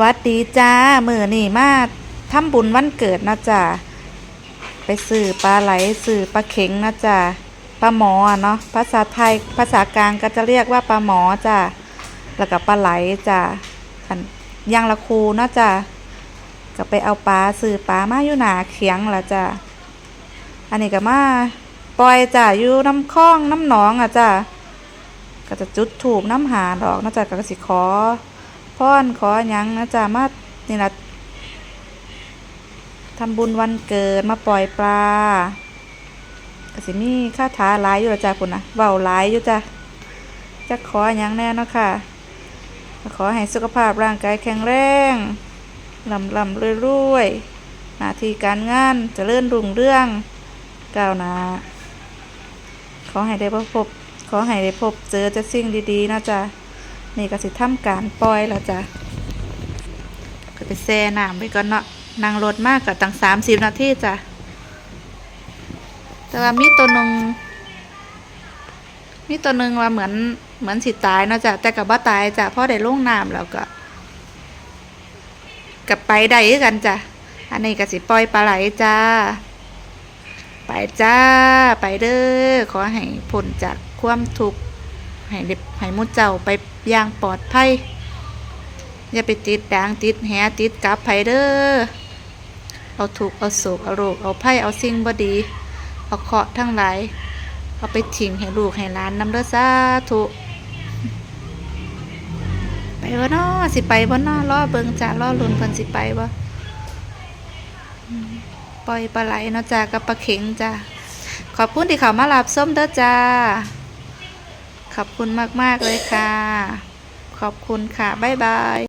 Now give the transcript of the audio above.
วัสดีจ้ามือนี่มาทำบุญวันเกิดนะจ้าไปสื่อปลาไหลสื่อปลาเข็งนะจ้าปลาหมอเนาะภาษาไทยภาษากลางก็จะเรียกว่าปลาหมอจ้าแล้วก็ปลาไหลจ้าขันย่างละคูนะจ้าก็ไปเอาปลาสื่อปลามาอยู่หนาเขียงละจ้าอันนี้ก็มาปล่อยจ้าอยู่น้ำคลองน้ำหนองอะจ้าก็จะจุดถูกน้ำหาดอกนะจ้าก็สิขอ พ่อนขอหยังนะจ๊ะมานี่ละทำบุญวันเกิดมาปล่อยปลากสิมีค่าถาหลายอยู่ละจ้ะคุณนะเบาหลายอยู่จ้ะจะขอหยังแน่นะค่ะ ขอให้สุขภาพร่างกายแข็งแรงลำลำรวยรวยๆหน้าที่การงานจะเลื่อนรุ่งเรื่องก้าวหน้าขอให้ได้พบ ขอให้ได้พบเจอจะสิ่งดีๆนะจ๊ะ นี่ก็สิทำการปล่อยแล้วจ้ะก็ไปแช่น้ำไปก่อนเนาะนั่งรถมากกับตั้งสามสิบนาทีจ้ะแต่ว่ามีตัวหนึ่งมีตัวหนึ่งว่าเหมือนเหมือนสิตายเนาะจ้ะแต่กับว่าตายจ้ะเพราะได้ลงน้ำแล้วก็กับไปได้กันจ้ะอันนี้ก็สิปล่อยปลาไหลจ้า ไปจ้า ไปเด้อขอให้พ้นจากความทุกข์ ให้เด็บให้มุเจ้าไปอย่างปลอดภัยอย่าไปติดด่างติดแหติดกับไผเด้อเอาถูกเอาโศกเอาโรคเอาไพ่เอาสิ่งบดี เอาเคาะทั้งหลาย เอาไปทิ้งให้ลูกให้หลานนำเด้อสาธุไปบ่นอสิไปบ่น้อรอเบิงจ้ารอลุนเพิ่นสิไปบ่ปล่อยปลาไหลเนาะจ้ากับปลาเข็งจ้าขอบคุณที่เขามารับส้มเด้อจ้า ขอบคุณมาก ๆ เลยค่ะ ขอบคุณค่ะ บ๊ายบาย